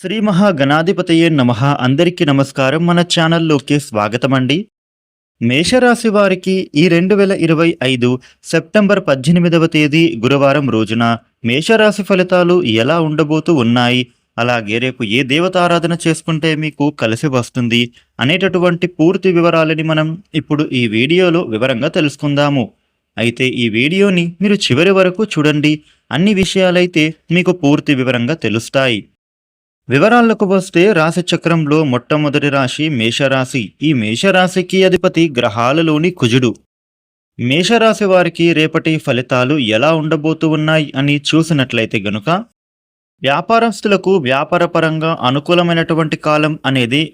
శ్రీ మహాగణాధిపతయే నమ. అందరికీ నమస్కారం. మన ఛానల్లోకి స్వాగతం అండి మేషరాశి వారికి ఈ రెండు వేల ఇరవై ఐదు సెప్టెంబర్ పద్దెనిమిదవ తేదీ గురువారం రోజున మేషరాశి ఫలితాలు ఎలా ఉండబోతూ ఉన్నాయి? అలాగే రేపు ఏ దేవతారాధన చేసుకుంటే మీకు కలిసి వస్తుంది అనేటటువంటి పూర్తి వివరాలని మనం ఇప్పుడు ఈ వీడియోలో వివరంగా తెలుసుకుందాము. అయితే ఈ వీడియోని మీరు చివరి వరకు చూడండి. అన్ని విషయాలైతే మీకు పూర్తి వివరంగా తెలుస్తాయి. వివరాలకు వస్తే రాశి చక్రంలో మొట్టమొదటి రాశి మేషరాశి. ఈ మేషరాశికి అధిపతి గ్రహాలలోని కుజుడు. మేషరాశి వారికి రేపటి ఫలితాలు ఎలా ఉండబోతూ ఉన్నాయి అని చూసినట్లయితే గనుక వ్యాపారస్తులకు వ్యాపారపరంగా అనుకూలమైనటువంటి కాలం అనేది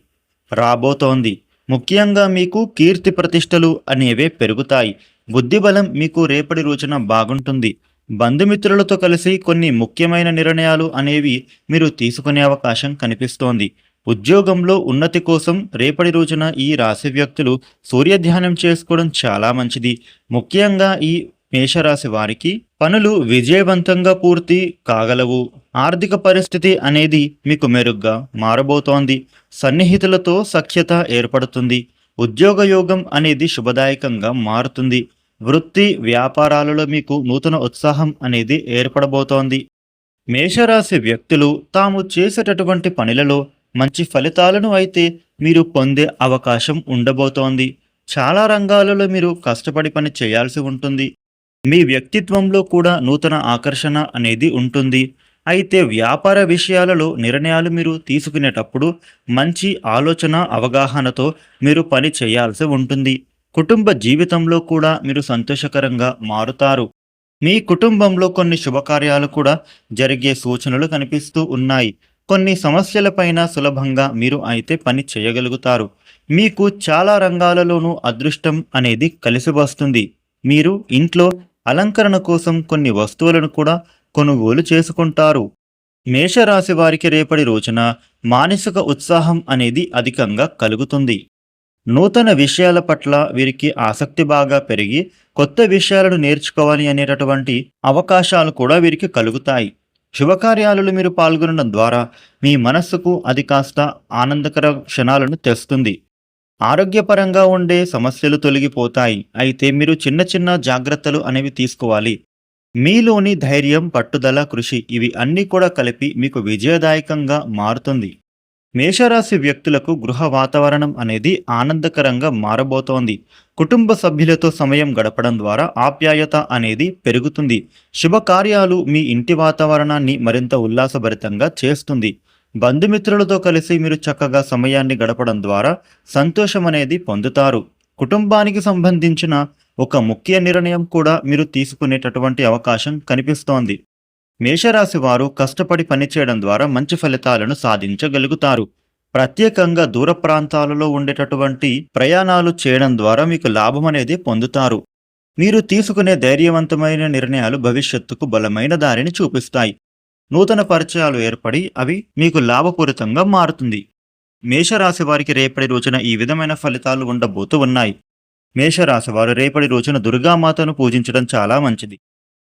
రాబోతోంది. ముఖ్యంగా మీకు కీర్తి ప్రతిష్టలు అనేవే పెరుగుతాయి. బుద్ధిబలం మీకు రేపటి రోజున బాగుంటుంది. బంధుమిత్రులతో కలిసి కొన్ని ముఖ్యమైన నిర్ణయాలు అనేవి మీరు తీసుకునే అవకాశం కనిపిస్తోంది. ఉద్యోగంలో ఉన్నతి కోసం రేపటి రోజున ఈ రాశి వ్యక్తులు సూర్య ధ్యానం చేసుకోవడం చాలా మంచిది. ముఖ్యంగా ఈ మేషరాశి వారికి పనులు విజయవంతంగా పూర్తి కాగలవు. ఆర్థిక పరిస్థితి అనేది మీకు మెరుగ్గా మారబోతోంది. సన్నిహితులతో సఖ్యత ఏర్పడుతుంది. ఉద్యోగ యోగం అనేది శుభదాయకంగా మారుతుంది. వృత్తి వ్యాపారాలలో మీకు నూతన ఉత్సాహం అనేది ఏర్పడబోతోంది. మేషరాశి వ్యక్తులు తాము చేసేటటువంటి పనులలో మంచి ఫలితాలను అయితే మీరు పొందే అవకాశం ఉండబోతోంది. చాలా రంగాలలో మీరు కష్టపడి పని చేయాల్సి ఉంటుంది. మీ వ్యక్తిత్వంలో కూడా నూతన ఆకర్షణ అనేది ఉంటుంది. అయితే వ్యాపార విషయాలలో నిర్ణయాలు మీరు తీసుకునేటప్పుడు మంచి ఆలోచన అవగాహనతో మీరు పని చేయాల్సి ఉంటుంది. కుటుంబ జీవితంలో కూడా మీరు సంతోషకరంగా మారుతారు. మీ కుటుంబంలో కొన్ని శుభకార్యాలు కూడా జరిగే సూచనలు కనిపిస్తూ ఉన్నాయి. కొన్ని సమస్యలపైన సులభంగా మీరు అయితే పని చేయగలుగుతారు. మీకు చాలా రంగాలలోనూ అదృష్టం అనేది కలిసి వస్తుంది. మీరు ఇంట్లో అలంకరణ కోసం కొన్ని వస్తువులను కూడా కొనుగోలు చేసుకుంటారు. మేషరాశి వారికి రేపటి రోజున మానసిక ఉత్సాహం అనేది అధికంగా కలుగుతుంది. నూతన విషయాల పట్ల వీరికి ఆసక్తి బాగా పెరిగి కొత్త విషయాలను నేర్చుకోవాలి అనేటటువంటి అవకాశాలు కూడా వీరికి కలుగుతాయి. శుభకార్యాలలో మీరు పాల్గొనడం ద్వారా మీ మనస్సుకు అది కాస్త ఆనందకర క్షణాలను తెస్తుంది. ఆరోగ్యపరంగా ఉండే సమస్యలు తొలగిపోతాయి. అయితే మీరు చిన్న చిన్న జాగ్రత్తలు అనేవి తీసుకోవాలి. మీలోని ధైర్యం పట్టుదల కృషి ఇవి అన్నీ కూడా కలిపి మీకు విజయదాయకంగా మారుతుంది. మేషరాశి వ్యక్తులకు గృహ వాతావరణం అనేది ఆనందకరంగా మారబోతోంది. కుటుంబ సభ్యులతో సమయం గడపడం ద్వారా ఆప్యాయత అనేది పెరుగుతుంది. శుభకార్యాలు మీ ఇంటి వాతావరణాన్ని మరింత ఉల్లాసభరితంగా చేస్తుంది. బంధుమిత్రులతో కలిసి మీరు చక్కగా సమయాన్ని గడపడం ద్వారా సంతోషం అనేది పొందుతారు. కుటుంబానికి సంబంధించిన ఒక ముఖ్య నిర్ణయం కూడా మీరు తీసుకునేటటువంటి అవకాశం కనిపిస్తోంది. మేషరాశి వారు కష్టపడి పనిచేయడం ద్వారా మంచి ఫలితాలను సాధించగలుగుతారు. ప్రత్యేకంగా దూర ప్రాంతాలలో ఉండేటటువంటి ప్రయాణాలు చేయడం ద్వారా మీకు లాభం అనేది పొందుతారు. మీరు తీసుకునే ధైర్యవంతమైన నిర్ణయాలు భవిష్యత్తుకు బలమైన దారిని చూపిస్తాయి. నూతన పరిచయాలు ఏర్పడి అవి మీకు లాభపూరితంగా మారుతుంది. మేషరాశి వారికి రేపటి రోజున ఈ విధమైన ఫలితాలు ఉండబోతూ ఉన్నాయి. మేషరాశి వారు రేపటి రోజున దుర్గామాతను పూజించడం చాలా మంచిది.